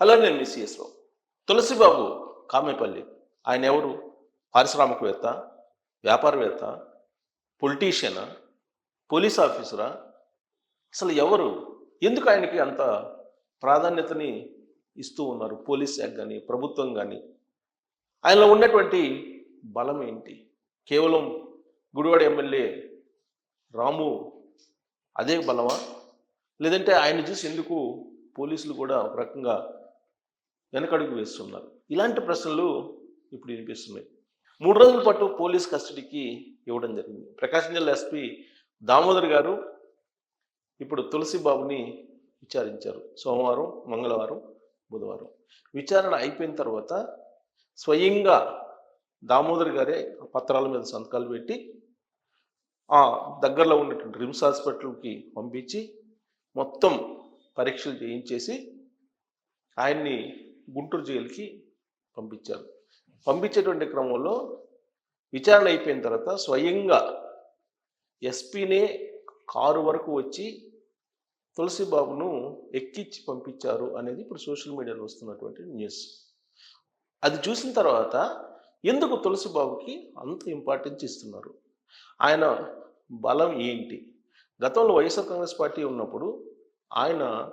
Hello నేను మీ రావు. తులసిబాబు కామేపల్లి. ఆయన ఎవరు? పారిశ్రామికవేత్త వ్యాపారవేత్త పొలిటీషియనా పోలీస్ ఆఫీసరా అసలు ఎవరు? ఎందుకు ఆయనకి అంత ప్రాధాన్యతని ఇస్తూ ఉన్నారు? పోలీస్ యాక్ కానీ ప్రభుత్వం కానీ ఆయనలో ఉన్నటువంటి బలం ఏంటి? కేవలం గుడివాడ ఎమ్మెల్యే రాము అదే బలమా? లేదంటే ఆయన చూసి ఎందుకు పోలీసులు కూడా ఒక రకంగా వెనకడుగు వేస్తున్నారు. ఇలాంటి ప్రశ్నలు ఇప్పుడు వినిపిస్తున్నాయి. మూడు రోజుల పాటు పోలీస్ కస్టడీకి ఇవ్వడం జరిగింది. ప్రకాశం జిల్లా ఎస్పీ దామోదర్ గారు ఇప్పుడు తులసి బాబుని విచారించారు. సోమవారం మంగళవారం బుధవారం. విచారణ అయిపోయిన తర్వాత స్వయంగా దామోదర్ గారే పత్రాల మీద సంతకాలు పెట్టి ఆ దగ్గరలో ఉన్నటువంటి రిమ్స్ హాస్పిటల్కి పంపించి మొత్తం పరీక్షలు చేయించేసి ఆయన్ని గుంటూరు జైలుకి పంపించారు. పంపించేటువంటి క్రమంలో విచారణ అయిపోయిన తర్వాత స్వయంగా ఎస్పీనే కారు వరకు వచ్చి తులసి బాబును ఎక్కించి పంపించారు అనేది ఇప్పుడు సోషల్ మీడియాలో వస్తున్నటువంటి న్యూస్. అది చూసిన తర్వాత ఎందుకు తులసి బాబుకి అంత ఇంపార్టెన్స్ ఇస్తున్నారు? ఆయన బలం ఏంటి? గతంలో వైఎస్ఆర్ కాంగ్రెస్ పార్టీ ఉన్నప్పుడు ఆయన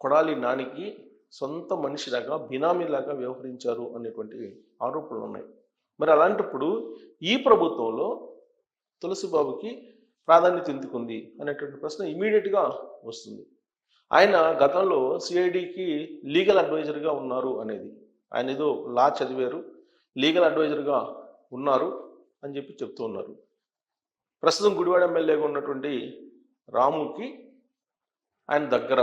కొడాలి నానికి సొంత మనిషిలాగా బినామీలాగా వ్యవహరించారు అనేటువంటి ఆరోపణలు ఉన్నాయి. మరి అలాంటప్పుడు ఈ ప్రభుత్వంలో తులసిబాబుకి ప్రాధాన్యత ఎందుకుంది అనేటువంటి ప్రశ్న ఇమీడియట్గా వస్తుంది. ఆయన గతంలో సిఐడికి లీగల్ అడ్వైజర్గా ఉన్నారు అనేది. ఆయన ఏదో లా చదివారు లీగల్ అడ్వైజర్గా ఉన్నారు అని చెప్పి చెప్తూ ఉన్నారు. ప్రస్తుతం గుడివాడ ఎమ్మెల్యేగా ఉన్నటువంటి రాముకి ఆయన దగ్గర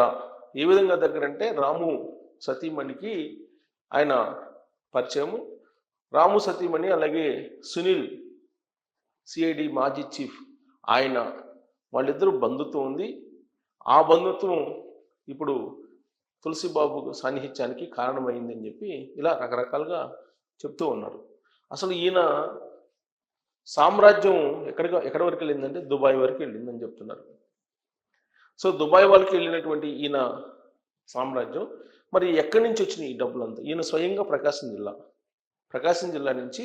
ఏ విధంగా దగ్గర అంటే రాము సతీమణికి ఆయన పరిచయము. రాము సతీమణి అలాగే సునీల్ సిఐడి మాజీ చీఫ్ ఆయన వాళ్ళిద్దరూ బంధుత్వం ఉంది. ఆ బంధుత్వం ఇప్పుడు తులసిబాబు సాన్నిహిత్యానికి కారణమైందని చెప్పి ఇలా రకరకాలుగా చెప్తూ ఉన్నారు. అసలు ఈయన సామ్రాజ్యం ఎక్కడికి ఎక్కడి వరకు వెళ్ళిందంటే దుబాయ్ వరకు వెళ్ళిందని చెప్తున్నారు. సో దుబాయ్ వాళ్ళకి వెళ్ళినటువంటి ఈయన సామ్రాజ్యం మరి ఎక్కడి నుంచి వచ్చినాయి ఈ డబ్బులంతా? ఈయన స్వయంగా ప్రకాశం జిల్లా ప్రకాశం జిల్లా నుంచి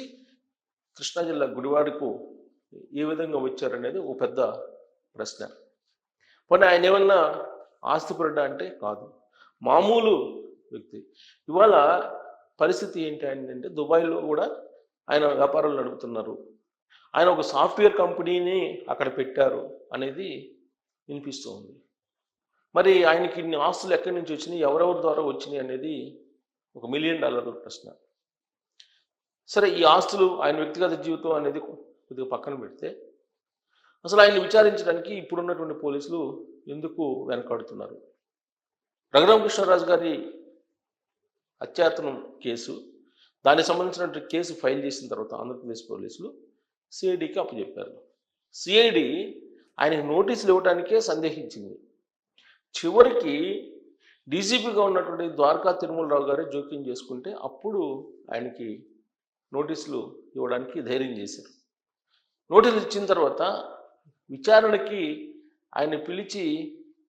కృష్ణా జిల్లా గుడివాడకు ఏ విధంగా వచ్చారనేది ఒక పెద్ద ప్రశ్న. పోనీ ఆయన ఏమన్నా ఆస్తిపరుడా అంటే కాదు. మామూలు వ్యక్తి. ఇవాళ పరిస్థితి ఏంటి అంటే దుబాయ్లో కూడా ఆయన వ్యాపారాలు నడుపుతున్నారు. ఆయన ఒక సాఫ్ట్వేర్ కంపెనీని అక్కడ పెట్టారు అనేది వినిపిస్తూ ఉంది మరి ఆయనకి ఇన్ని ఆస్తులు ఎక్కడి నుంచి వచ్చినాయి? ఎవరెవరి ద్వారా వచ్చినాయి అనేది ఒక మిలియన్ డాలర్ ప్రశ్న. సరే ఈ ఆస్తులు ఆయన వ్యక్తిగత జీవితం అనేది కొద్దిగా పక్కన పెడితే అసలు ఆయన విచారించడానికి ఇప్పుడున్నటువంటి పోలీసులు ఎందుకు వెనకాడుతున్నారు? రఘురామకృష్ణరాజు గారి అత్యాతనం కేసు దానికి సంబంధించినటువంటి కేసు ఫైల్ చేసిన తర్వాత ఆంధ్రప్రదేశ్ పోలీసులు సిఐడికి అప్పచెప్పారు. సిఐడి ఆయనకు నోటీసులు ఇవ్వడానికే సందేహించింది. చివరికి డీజీపీగా ఉన్నటువంటి ద్వారకా తిరుమలరావు గారే జోక్యం చేసుకుంటే అప్పుడు ఆయనకి నోటీసులు ఇవ్వడానికి ధైర్యం చేశారు. నోటీసులు ఇచ్చిన తర్వాత విచారణకి ఆయన పిలిచి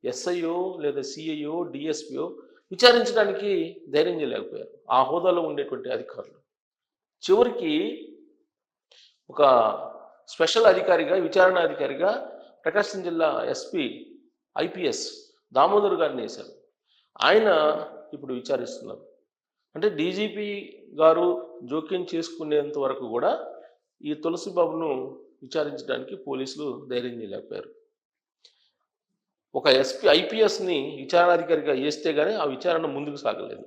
ఎస్ఐఓ లేదా సిఐఓ డిఎస్పిఓ విచారించడానికి ధైర్యం చేయలేకపోయారు. ఆ హోదాలో ఉండేటువంటి అధికారులు. చివరికి ఒక స్పెషల్ అధికారిగా విచారణ అధికారిగా ప్రకాశం జిల్లా ఎస్పీ ఐపీఎస్ దామోదర్ గారిని వేశారు. ఆయన ఇప్పుడు విచారిస్తున్నారు. అంటే డీజీపీ గారు జోక్యం చేసుకునేంత వరకు కూడా ఈ తులసిబాబును విచారించడానికి పోలీసులు ధైర్యం చేయలేకపోయారు. ఒక ఎస్పీ ఐపీఎస్ని విచారణాధికారిగా వేస్తే కానీ ఆ విచారణ ముందుకు సాగలేదు.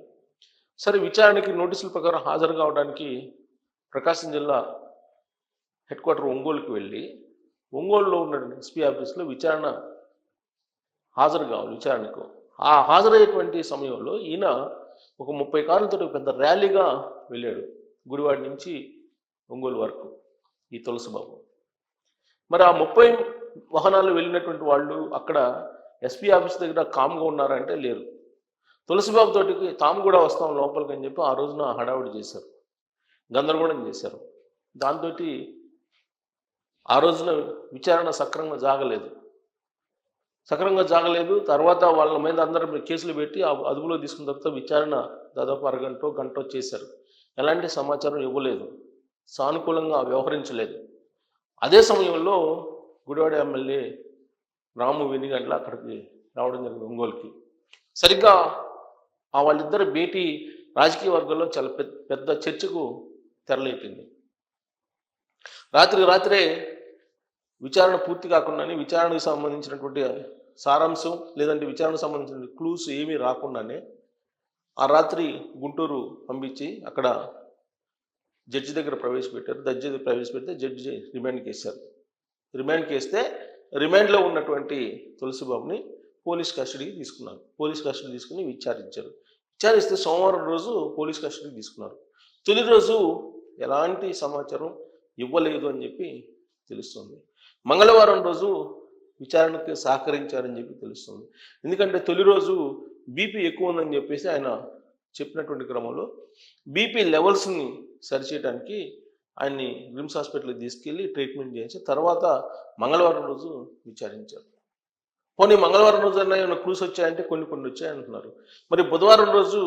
సరే విచారణకి నోటీసుల ప్రకారం హాజరు కావడానికి ప్రకాశం జిల్లా హెడ్ క్వార్టర్ ఒంగోలుకి వెళ్ళి ఒంగోలులో ఉన్న ఎస్పీ ఆఫీస్లో విచారణ హాజరు కావాలి విచారణకు. ఆ హాజరయ్యేటువంటి సమయంలో ఈయన ఒక ముప్పై కార్లతో పెద్ద ర్యాలీగా వెళ్ళాడు గుడివాడి నుంచి ఒంగోలు వరకు ఈ తులసిబాబు. మరి ఆ ముప్పై వాహనాలు వెళ్ళినటువంటి వాళ్ళు అక్కడ ఎస్పీ ఆఫీస్ దగ్గర కామ్గా ఉన్నారంటే లేరు. తులసిబాబు తోటికి తాము కూడా వస్తాం లోపలికి అని చెప్పి ఆ రోజున హడావుడి చేశారు. గందరగోళం చేశారు. దాంతో ఆ రోజున విచారణ సక్రమంగా జాగలేదు. సక్రమంగా జాగలేదు. తర్వాత వాళ్ళ మీద అందరి కేసులు పెట్టి ఆ అదుపులో తీసుకున్న తర్వాత విచారణ దాదాపు అరగంట గంట చేశారు. ఎలాంటి సమాచారం ఇవ్వలేదు. సానుకూలంగా వ్యవహరించలేదు. అదే సమయంలో గుడివాడ ఎమ్మెల్యే రాము వెనిగండ్ల అక్కడికి రావడం జరిగింది ఒంగోలుకి. సరిగ్గా ఆ వాళ్ళిద్దరు భేటీ రాజకీయ వర్గంలో చాలా పెద్ద పెద్ద చర్చకు తెరలేపింది. రాత్రికి రాత్రే విచారణ పూర్తి కాకుండానే విచారణకు సంబంధించినటువంటి సారాంశం లేదంటే విచారణకు సంబంధించిన క్లూస్ ఏమీ రాకుండానే ఆ రాత్రి గుంటూరు పంపించి అక్కడ జడ్జి దగ్గర ప్రవేశపెట్టారు. జడ్జి దగ్గర ప్రవేశపెడితే జడ్జి రిమాండ్కి వేశారు రిమాండ్కి వేస్తే రిమాండ్లో ఉన్నటువంటి తులసిబాబుని పోలీస్ కస్టడీకి తీసుకున్నారు. పోలీస్ కస్టడీ తీసుకుని విచారించారు. విచారిస్తే సోమవారం రోజు పోలీస్ కస్టడీకి తీసుకున్నారు. తొలి రోజు ఎలాంటి సమాచారం ఇవ్వలేదు అని చెప్పి తెలుస్తుంది. మంగళవారం రోజు విచారణకు సహకరించారని చెప్పి తెలుస్తుంది. ఎందుకంటే తొలి రోజు బీపీ ఎక్కువ ఉందని చెప్పేసి ఆయన చెప్పినటువంటి క్రమంలో బీపీ లెవెల్స్ని సరిచేయడానికి ఆయన్ని రిమ్స్ హాస్పిటల్కి తీసుకెళ్ళి ట్రీట్మెంట్ చేయించి తర్వాత మంగళవారం రోజు విచారించారు. పోనీ మంగళవారం రోజు అన్న ఏమైనా క్లూస్ వచ్చాయంటే కొన్ని కొన్ని వచ్చాయంటున్నారు. మరి బుధవారం రోజు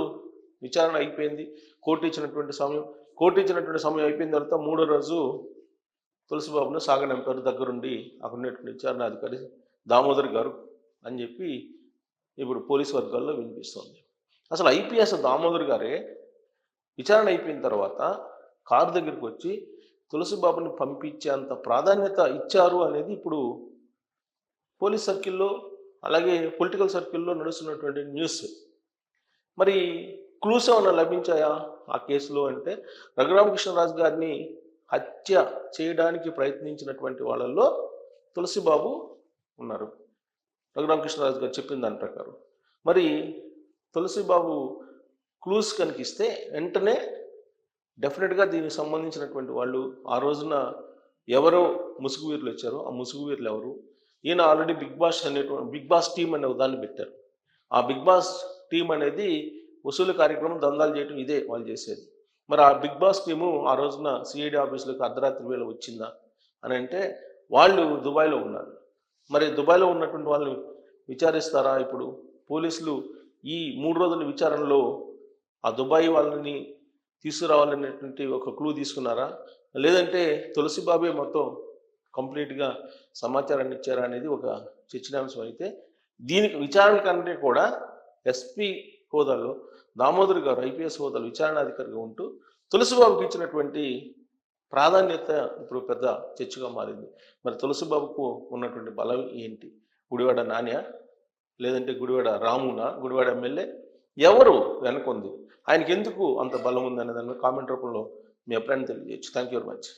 విచారణ అయిపోయింది. కోర్టు ఇచ్చినటువంటి సమయం కోర్టు ఇచ్చినటువంటి సమయం అయిపోయిన తర్వాత మూడో రోజు తులసిబాబును సాగనంపారు దగ్గరుండి అక్కడ ఉన్నటువంటి విచారణ అధికారి దామోదర్ గారు అని చెప్పి ఇప్పుడు పోలీస్ వర్గాల్లో వినిపిస్తుంది. అసలు ఐపీఎస్ దామోదర్ గారే విచారణ అయిపోయిన తర్వాత కారు దగ్గరికి వచ్చి తులసిబాబుని పంపించేంత ప్రాధాన్యత ఇచ్చారు అనేది ఇప్పుడు పోలీస్ సర్కిల్లో అలాగే పొలిటికల్ సర్కిల్లో నడుస్తున్నటువంటి న్యూస్. మరి క్లూస్ ఏమైనా లభించాయా ఆ కేసులో అంటే రఘురామకృష్ణరాజు గారిని హత్య చేయడానికి ప్రయత్నించినటువంటి వాళ్ళల్లో తులసిబాబు ఉన్నారు. రఘురామకృష్ణరాజు గారు చెప్పిన దాని ప్రకారం. మరి తులసిబాబు క్లూస్ కనిపిస్తే వెంటనే డెఫినెట్గా దీనికి సంబంధించినటువంటి వాళ్ళు ఆ రోజున ఎవరో ముసుగు వీరులు వచ్చారో ఆ ముసుగు వీరులు ఎవరు? ఈయన ఆల్రెడీ బిగ్ బాస్ అనేటువంటి బిగ్ బాస్ టీం అనే ఉదాహరణ దాన్ని పెట్టారు. ఆ బిగ్ బాస్ టీం అనేది వసూలు కార్యక్రమం దందాలు చేయటం ఇదే వాళ్ళు చేసేది. మరి ఆ బిగ్ బాస్ టీము ఆ రోజున సిఐడి ఆఫీసులకు అర్ధరాత్రి వేళ వచ్చిందా అని అంటే వాళ్ళు దుబాయ్లో ఉన్నారు. మరి దుబాయ్లో ఉన్నటువంటి వాళ్ళని విచారిస్తారా ఇప్పుడు? పోలీసులు ఈ మూడు రోజుల విచారణలో ఆ దుబాయ్ వాళ్ళని తీసుకురావాలనేటువంటి ఒక క్లూ తీసుకున్నారా? లేదంటే తులసి బాబే మొత్తం కంప్లీట్గా సమాచారాన్ని ఇచ్చారా అనేది ఒక చర్చనాంశం అయితే దీనికి విచారణ కంటే కూడా ఎస్పీ హోదాలో దామోదర్ గారు ఐపీఎస్ హోదాలో విచారణాధికారిగా ఉంటూ తులసిబాబుకి ఇచ్చినటువంటి ప్రాధాన్యత ఇప్పుడు పెద్ద చర్చగా మారింది. మరి తులసిబాబుకు ఉన్నటువంటి బలం ఏంటి? గుడివాడ నాణ్య లేదంటే గుడివాడ రామునా? గుడివాడ ఎమ్మెల్యే? ఎవరు వెనకొంది? ఆయనకి ఎందుకు అంత బలం ఉంది అనే దాని కామెంట్ రూపంలో మీ అభిప్రాయం తెలియజేయచ్చు. Thank you very much